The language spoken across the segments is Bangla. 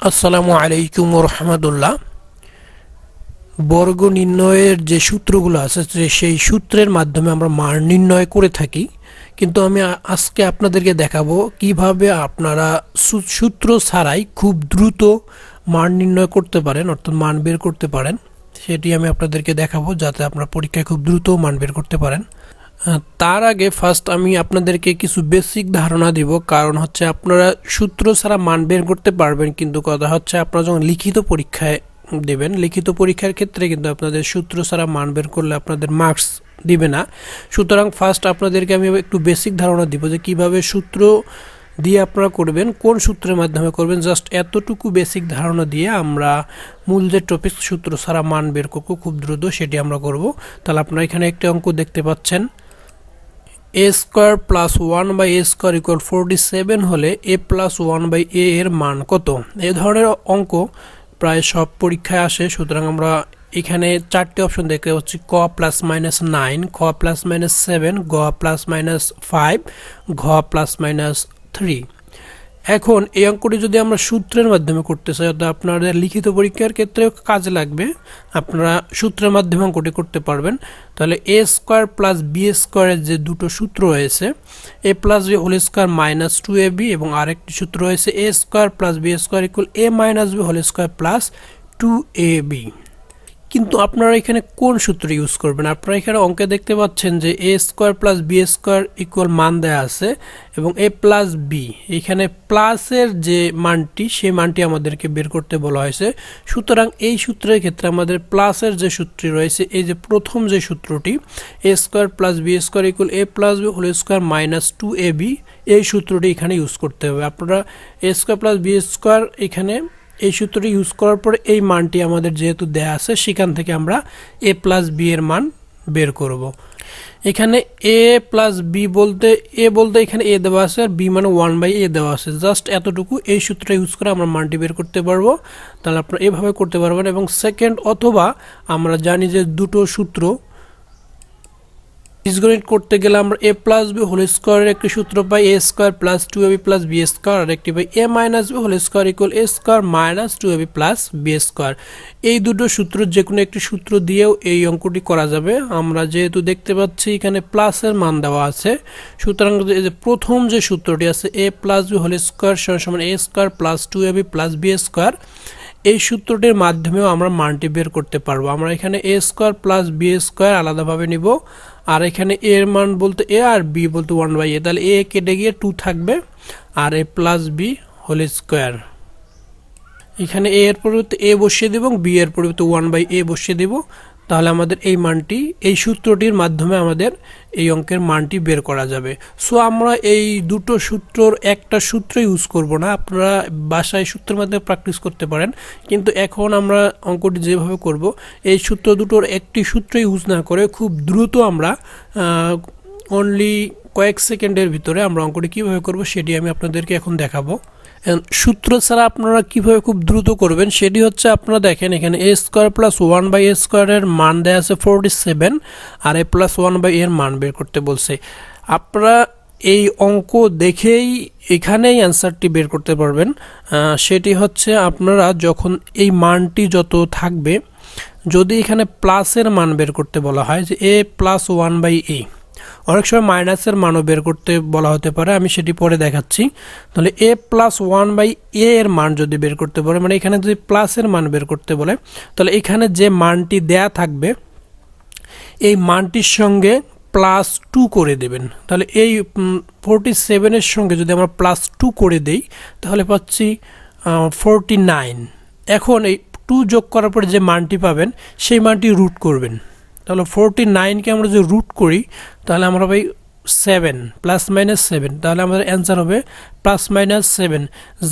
আসসালামু আলাইকুম রহমতুল্লাহ। বর্গ নির্ণয়ের যে সূত্রগুলো আছে সেই সূত্রের মাধ্যমে আমরা মান নির্ণয় করে থাকি। কিন্তু আমি আজকে আপনাদেরকে দেখাবো কীভাবে আপনারা সূত্র ছাড়াই খুব দ্রুত মান নির্ণয় করতে পারেন, অর্থাৎ মান বের করতে পারেন। সেটি আমি আপনাদেরকে দেখাবো যাতে আপনারা পরীক্ষায় খুব দ্রুত মান বের করতে পারেন। তার আগে ফার্স্ট আমি আপনাদেরকে কিছু বেসিক ধারণা দিব। কারণ হচ্ছে আপনারা সূত্র ছাড়া মান বের করতে পারবেন, কিন্তু কথা হচ্ছে আপনারা যখন লিখিত পরীক্ষায় দেবেন, লিখিত পরীক্ষার ক্ষেত্রে কিন্তু আপনাদের সূত্র ছাড়া মান বের করলে আপনাদের মার্কস দিবে না। সুতরাং ফার্স্ট আপনাদেরকে আমি একটু বেসিক ধারণা দিব যে কীভাবে সূত্র দিয়ে আপনারা করবেন, কোন সূত্রের মাধ্যমে করবেন। জাস্ট এতটুকু বেসিক ধারণা দিয়ে আমরা মূল যে টপিক সূত্র ছাড়া মান বের করব, খুব দ্রুত সেটি আমরা করব। তাহলে আপনারা এখানে একটি অঙ্ক দেখতে পাচ্ছেন। A square plus one by A square equal forty seven হলে A plus one by A এর মান কত? এ ধরনের অঙ্ক প্রায় সব পরীক্ষায় আসে, সুতরাং আমরা এখানে চারটি অপশন দেখতে পাচ্ছি, ক প্লাস মাইনাস নাইন খ প্লাস মাইনাস সেভেন গ প্লাস মাইনাস ফাইভ ঘ প্লাস মাইনাস থ্রি এখন এই অঙ্কটি যদি আমরা সূত্রের মাধ্যমে করতে চাই, অর্থাৎ আপনাদের লিখিত পরীক্ষার ক্ষেত্রে কাজে লাগবে, আপনারা সূত্রের মাধ্যমে অঙ্কটি করতে পারবেন। তাহলে এ স্কোয়ার প্লাস বি স্কোয়ারের যে দুটো সূত্র রয়েছে A plus B whole square minus two A B এবং আরেকটি সূত্র রয়েছে A square plus B square equal A minus B whole square plus two A B কিন্তু আপনারা এখানে কোন সূত্র ইউজ করবেন? আপনারা এখানে অঙ্কে দেখতে পাচ্ছেন যে A square plus B square equal মান দেয়া আছে এবং এ প্লাস বি এখানে প্লাসের যে মানটি, সেই মানটি আমাদেরকে বের করতে বলা হয়েছে। সুতরাং এই সূত্রের ক্ষেত্রে আমাদের প্লাসের যে সূত্রটি রয়েছে, এই যে প্রথম যে সূত্রটি A square plus B square equal A plus B whole square minus two A B এই সূত্রটি এখানে ইউজ করতে হবে। আপনারা A square plus B square এখানে এই সূত্রটি ইউজ করার পরে এই মানটি আমাদের যেহেতু দেয়া আছে, সেখান থেকে আমরা এ প্লাস বি এর মান বের করব। এখানে এ প্লাস বি বলতে এ বলতে এখানে এ দেওয়া আছে আর বি মানে ওয়ান বাই এ দেওয়া আছে। জাস্ট এতটুকু এই সূত্রটা ইউজ করে আমরা মানটি বের করতে পারব। তাহলে আপনারা এভাবে করতে পারবেন এবং সেকেন্ড অথবা আমরা জানি যে দুটো সূত্র বীজগণিত করতে গেলে আমরা এ প্লাস বি হোল স্কোয়ারের একটি সূত্র পাই A square plus two AB plus B square আর একটি পাই A minus B whole square equal A square minus two AB plus B square এই দুটো সূত্র যে কোনো একটি সূত্র দিয়েও এই অঙ্কটি করা যাবে। আমরা যেহেতু দেখতে পাচ্ছি এখানে প্লাসের মান দেওয়া আছে, সুতরাং যে প্রথম যে সূত্রটি আছে A plus B whole square সমান A square plus two AB plus B square এই সূত্রটির মাধ্যমেও আমরা মানটি বের করতে পারব। আমরা এখানে A square plus B square আলাদাভাবে নিব। আর এখানে এ এর মান বলতে এ আর বি বলতে ওয়ান বাই এ তাহলে এ কেটে গিয়ে টু থাকবে, আর A plus B whole square এখানে এ এর পরিবর্তে এ বসিয়ে দেব এবং বি এর পরিবর্তে ওয়ান বাই এ বসিয়ে দেব। তাহলে আমাদের এই মানটি, এই সূত্রটির মাধ্যমে আমাদের এই অঙ্কের মানটি বের করা যাবে। সো আমরা এই দুটো সূত্রর একটা সূত্র ইউজ করব না। আপনারা বাসায় সূত্রের মাধ্যমে প্র্যাকটিস করতে পারেন। কিন্তু এখন আমরা অঙ্কটি যেভাবে করব, এই সূত্র দুটোর একটি সূত্র ইউজ না করে খুব দ্রুত আমরা অনলি কয়েক সেকেন্ডের ভিতরে আমরা অঙ্কটি কীভাবে করব সেটি আমি আপনাদেরকে এখন দেখাবো। সূত্র ছাড়া আপনারা কীভাবে খুব দ্রুত করবেন, সেটি হচ্ছে আপনারা দেখেন, এখানে A square plus one by A স্কোয়ারের মান দেওয়া আছে ফোরটি সেভেন আর এ প্লাস ওয়ান বাই এর মান বের করতে বলছে। আপনারা এই অঙ্ক দেখেই এখানেই অ্যান্সারটি বের করতে পারবেন। সেটি হচ্ছে আপনারা যখন এই মানটি যত থাকবে, যদি এখানে প্লাসের মান বের করতে বলা হয়, যে A plus one by A অনেক সময় মাইনাসের মানও বের করতে বলা হতে পারে, আমি সেটি পরে দেখাচ্ছি। তাহলে A plus one by A এর মান যদি বের করতে বলে মানে এখানে যদি প্লাসের মান বের করতে বলে, তাহলে এখানে যে মানটি দেয়া থাকবে, এই মানটির সঙ্গে প্লাস টু করে দেবেন। তাহলে এই ফোরটি সেভেনের সঙ্গে যদি আমরা প্লাস টু করে দেই, তাহলে পাচ্ছি ফোরটি নাইন এখন এই টু যোগ করার পরে যে মানটি পাবেন, সেই মানটি রুট করবেন। তাহলে ফোরটি নাইনকে আমরা যদি রুট করি, তাহলে আমরা পাই সেভেন প্লাস মাইনাস সেভেন তাহলে আমাদের অ্যান্সার হবে প্লাস মাইনাস সেভেন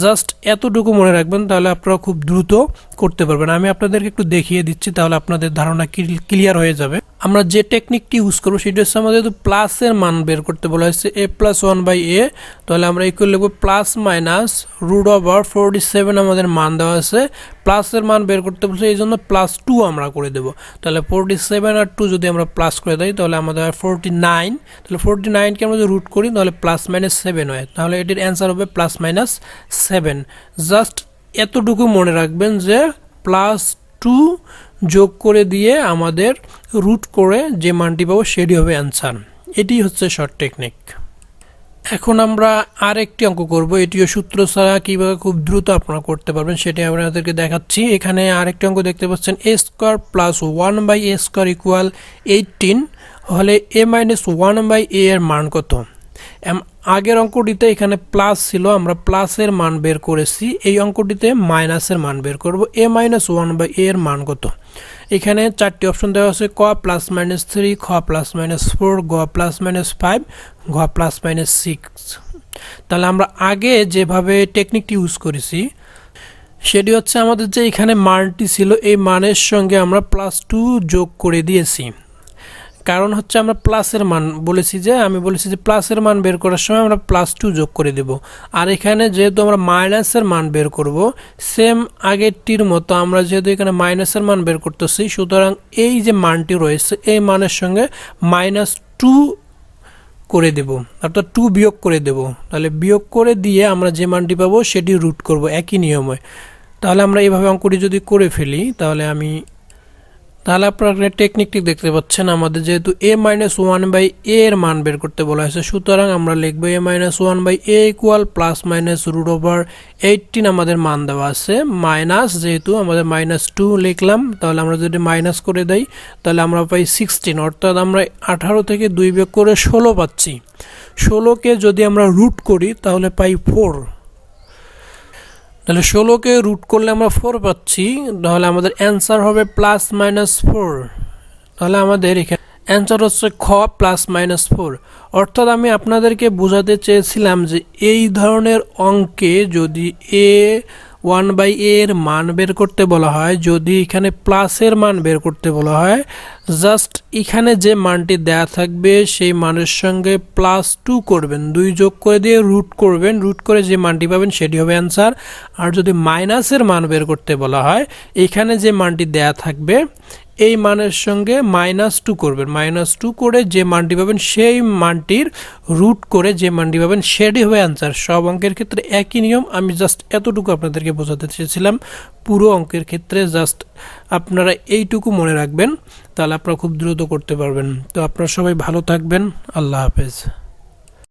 জাস্ট এতটুকু মনে রাখবেন, তাহলে আপনারা খুব দ্রুত করতে পারবেন। আমি আপনাদেরকে একটু দেখিয়ে দিচ্ছি, তাহলে আপনাদের ধারণা ক্লিয়ার হয়ে যাবে। আমরা যে টেকনিকটি ইউজ করব, সেটা হচ্ছে আমাদের প্লাসের মান বের করতে বলা হয়েছে A plus one by A তাহলে আমরা ইকুয়াল লিখব plus minus root over forty seven আমাদের মান দেওয়া আছে। প্লাসের মান বের করতে বলছে, এই জন্য প্লাস টু আমরা করে দেবো। তাহলে ফোরটি সেভেন আর টু যদি আমরা প্লাস করে দিই, তাহলে আমাদের হয় ফোরটি নাইন তাহলে ফোরটি নাইনকে আমরা যদি রুট করি, তাহলে প্লাস মাইনাস সেভেন হয়। তাহলে এটির অ্যান্সার হবে প্লাস মাইনাস সেভেন জাস্ট এতটুকু মনে রাখবেন যে প্লাস টু যোগ করে দিয়ে আমাদের রুট করে যে মানটি পাবো সেটি হবে অ্যান্সার এটি হচ্ছে শর্ট টেকনিক এখন আমরা আরেকটি অঙ্ক করব। এটিও সূত্র ছাড়া কীভাবে খুব দ্রুত আপনারা করতে পারবেন সেটি আপনাদেরকে দেখাচ্ছি। এখানে আরেকটি অঙ্ক দেখতে পাচ্ছেন। A square plus one by A square equal eighteen হলে A minus one by A এর মান কত? আগের অঙ্কটিতে এখানে প্লাস ছিল, আমরা প্লাসের মান বের করেছি। এই অঙ্কটিতে মাইনাসের মান বের করব। এ মাইনাস ওয়ান বাই এর মান কত? এখানে চারটি অপশন দেওয়া আছে, ক প্লাস মাইনাস থ্রি খ প্লাস মাইনাস ফোর গ প্লাস মাইনাস ফাইভ ঘ প্লাস মাইনাস সিক্স তাহলে আমরা আগে যেভাবে টেকনিকটি ইউজ করেছি, সেটি হচ্ছে আমাদের যে এখানে মানটি ছিল, এই মানের সঙ্গে আমরা প্লাস টু যোগ করে দিয়েছি। কারণ হচ্ছে আমরা প্লাসের মান বলেছি যে, আমি বলেছি যে প্লাসের মান বের করার সময় আমরা প্লাস টু যোগ করে দেব। আর এখানে যেহেতু আমরা মাইনাসের মান বের করব সেম আগেরটির মতো আমরা যেহেতু এখানে মাইনাসের মান বের করতেছি, সুতরাং এই যে মানটি রয়েছে, এই মানের সঙ্গে মাইনাস টু করে দেব। অর্থাৎ টু বিয়োগ করে দেব। তাহলে বিয়োগ করে দিয়ে আমরা যে মানটি পাবো, সেটি রুট করব একই নিয়মে। তাহলে আমরা এইভাবে অঙ্কটি যদি করে ফেলি, তাহলে আমি তাহলে আপনারা টেকনিকটি দেখতে পাচ্ছেন, আমাদের যেহেতু A minus one by A এর মান বের করতে বলা হয়েছে, সুতরাং আমরা লিখব A minus one by A equal plus minus root over eighteen আমাদের মান দেওয়া আছে মাইনাস যেহেতু আমাদের মাইনাস টু লিখলাম, তাহলে আমরা যদি মাইনাস করে দেই, তাহলে আমরা পাই সিক্সটিন অর্থাৎ আমরা আঠারো থেকে দুই বিয়োগ করে ষোলো পাচ্ছি। ষোলোকে যদি আমরা রুট করি, তাহলে পাই ফোর তাহলে ষোলোকে রুট করলে আমরা ফোর পাচ্ছি, তাহলে আমাদের অ্যান্সার হবে প্লাস মাইনাস ফোর তাহলে আমাদের এখানে অ্যান্সার হচ্ছে খ প্লাস মাইনাস ফোর অর্থাৎ আমি আপনাদেরকে বোঝাতে চেয়েছিলাম যে এই ধরনের অঙ্কে যদি এ ওয়ান বাই এর মান বের করতে বলা হয়। যদি এখানে প্লাসের মান বের করতে বলা হয় জাস্ট এখানে যে মানটি দেয়া থাকবে, সেই মানের সঙ্গে প্লাস টু করবেন। দুই যোগ করে দিয়ে রুট করবেন। রুট করে যে মানটি পাবেন, সেটি হবে অ্যান্সার আর যদি মাইনাসের মান বের করতে বলা হয়, এখানে যে মানটি দেয়া থাকবে এই মানের সঙ্গে মাইনাস টু করবেন। মাইনাস টু করে যে মানটি পাবেন সেই মানটির রুট করে যে মানটি পাবেন সেটি হবে অ্যান্সার সব অঙ্কের ক্ষেত্রে একই নিয়ম। আমি জাস্ট এতটুকু আপনাদেরকে বোঝাতে চেয়েছিলাম। পুরো অঙ্কের ক্ষেত্রে জাস্ট আপনারা এইটুকু মনে রাখবেন, তাহলে আপনারা খুব দ্রুত করতে পারবেন। তো আপনারা সবাই ভালো থাকবেন। আল্লাহ হাফেজ।